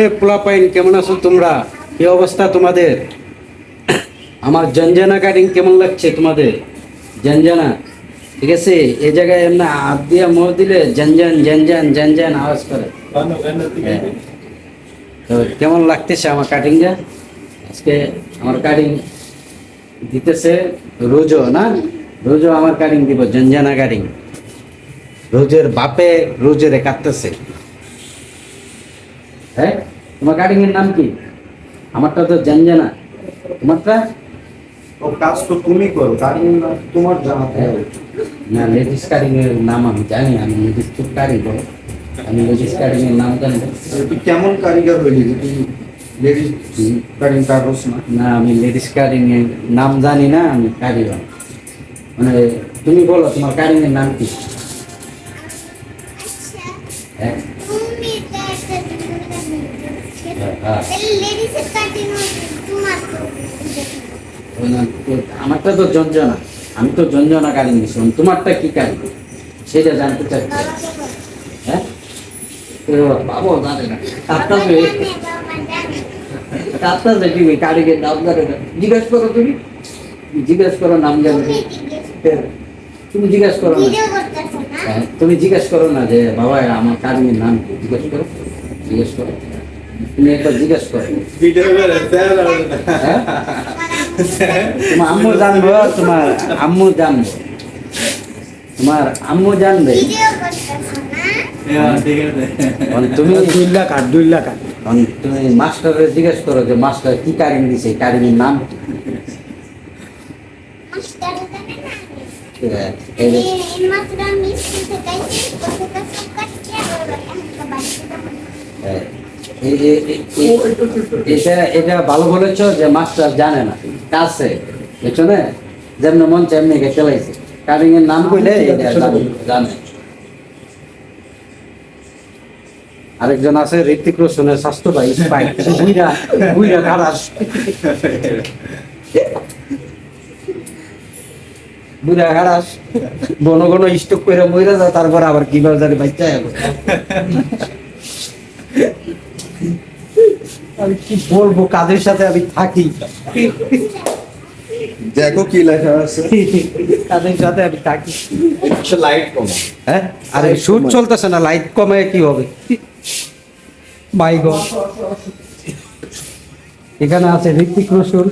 এ পোলাপাইন, কেমন আছো তোমরা? কি অবস্থা তোমাদের? আমার জঞ্জানা কাটিং কেমন লাগছে তোমাদের? জঞ্জানা, ঠিক আছে? এ জায়গায় এমনি হাত দিয়ে মোড় দিলে জঞ্জান জঞ্জান জঞ্জান আওয়াজ করে। তো কেমন লাগতেছে আমার কাটিংটা আজকে আমার কাটিং দিতেছে রোজো না? রোজো আমার কাটিং দিব, জঞ্জানা কাটিং রোজের বাপে রোজের কাটতেছে। হ্যাঁ তোমার কাটিং এর নাম কি? আমারটা তো জঞ্জানা তোমারটা? ও কাজ তো তুমি করো কাটিং তোমার জানাতে হ্যাঁ। হবে না লেডিস কাটিং এর নাম আমি জানি আমি লেডিস চুপ কাটিং করো। আমি লেডিস কাটিং এর নাম জানি। না। তুই কেমন কারিগর হইলি যে তুই লেডিস কাটিং কাগজ না? না আমি লেডিস কাটিং এর নাম জানি না আমি কাটিং মানে তুমি বলো তোমার কাটিং এর নাম কি? হ্যাঁ। আমারটা তো আমি তো তোমারটা কি সেটা জানতে চাই। হ্যাঁ? তুমি জিজ্ঞেস করো তুমি। জিজ্ঞেস করো নাম জানো তুমি তুমি জিজ্ঞেস করো না। হ্যাঁ, তুমি জিজ্ঞেস করো না যে বাবা আমার কারিগের নাম কি? জিজ্ঞেস করো। জিজ্ঞেস করো। তুমি একবার জিজ্ঞেস করো। ভিডিও হ্যাঁ? তোমার আম্মু জানব তোমার আম্মু জানব। তোমার আম্মু জানবে। ভিডিও করতেছো না? ঠিক আছে। কারণ তুমি দুই লাখ আট দুই লাখ আট তুমি মাস্টারের জিজ্ঞেস করো যে মাস্টার কি কারিং দিছে? কারিংয়ের নাম? না এই যে- এই মাত্র আমি স্কুল থেকে আইছি কোথা সব কাটছে আর একটা বাড়িতে হ্যাঁ, এই- এই- এই- এই- এটা এটা ভালো বলেছ যে মাস্টার জানে না। কাছে দেখছ না? যেমন মন তেমনি কে চালাইছে কারিং এর নাম কইলে জানে- জানে। আরেকজন আছে ঋতিক রোশনের স্বাস্থ্য ভাই, স্পাইক। বুইরা বুইরা খারাপ। বুইরা খারাপ। বন গণ স্টক করে মইরা যায় তারপর আবার কীভাবে জানি বাচ্চা আমি কি বলব কাদের সাথে আমি থাকি? দেখো কি লেখা আছে। কাদের সাথে আমি থাকি? লাইট কম। হ্যাঁ? আরে শুট চলতেছে না লাইট কমে কি হবে? মাই গড এখানে আছে ঋতিক রোশন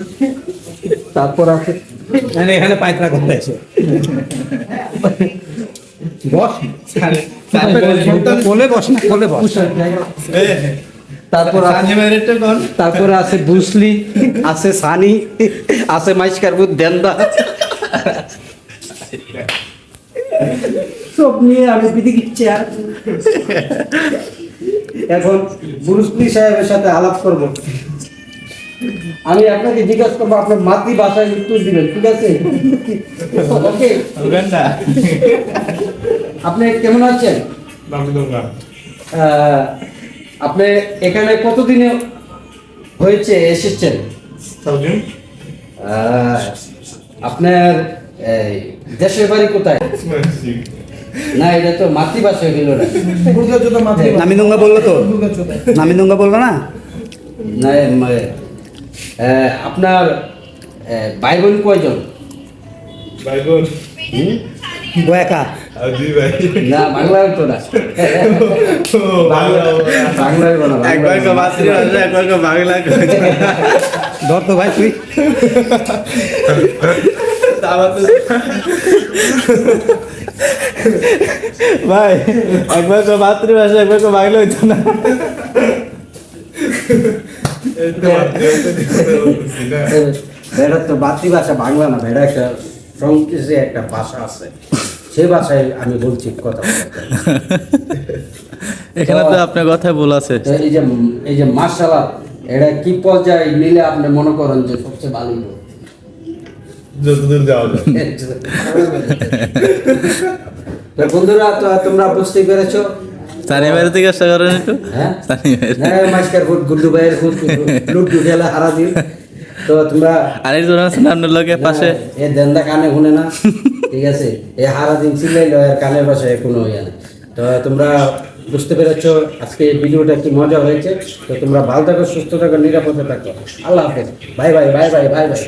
তারপর আছে মানে এখানে পায়খানা করতে আছে বস। কোলে বস না কোলে বস। তারপর আছে তারপরে আছে বুসলি আছে সানি আছে মাইস্কার বুধ দেন্দা। সব নিয়ে আমি বিদিকে চেয়ার এখন বুরুসলি সাহেবের সাথে আলাপ করব। আমি আপনাকে জিজ্ঞাসা করব আপনার মাতৃভাষায় উত্তর দিবেন ঠিক আছে? ওকে। আপনি কেমন আছেন? আপনি এখানে কতদিনে হয়েছে এসেছেন? আহ, আপনার এই, দেশের বাড়ি কোথায়? না এটা তো মাতৃভাষা হইল না। নামিদুঙ্গা বলল তো। নামিদুঙ্গা বলল না? না মানে, আহ, আপনার আহ, ভাই বোন না বাংলা না। বাংলা। বাংলা না, বাংলা। ধর তো ভাই তুই। ভাই একবার তো মাতৃভাষা একবার তো বাংলা হইতো না। এটা তো মাতৃভাষা বাংলা না এটা একটা সংকেশে একটা ভাষা আছে। সেই ভাষায় আমি বলছি কথা এখানে তো আপনার কথাই ভুল আছে। এই যে এই যে মার্শাল আর্ট এটা কি পর্যায়ে নিলে আপনি মনে করেন যে সবচেয়ে ভালো হলো? যতদূর যাওয়া যায়। বন্ধুরা তো তোমরা বুঝতেই পেরেছ। ভাইয়ের থেকে চেষ্টা করেন একটু। হ্যাঁ? হ্যাঁ ফুট গুড্ডু ভাইয়ের ফুট লুড্ডু খেলা হারা দিন তো তোমরা আরে আছেন আপনার লগে পাশে? এ দেন্দা কানে শুনে না? ঠিক আছে? এ হারা দিন চিল্লাইলো এর কানের পাশে কোনো ইয়া না তো তোমরা বুঝতে পেরেছ আজকে এই ভিডিওটা কি মজা হয়েছে। তো তোমরা ভালো থাকো সুস্থ থাকো নিরাপদে থাকো। আল্লাহ হাফেজ। Bye bye bye bye bye bye.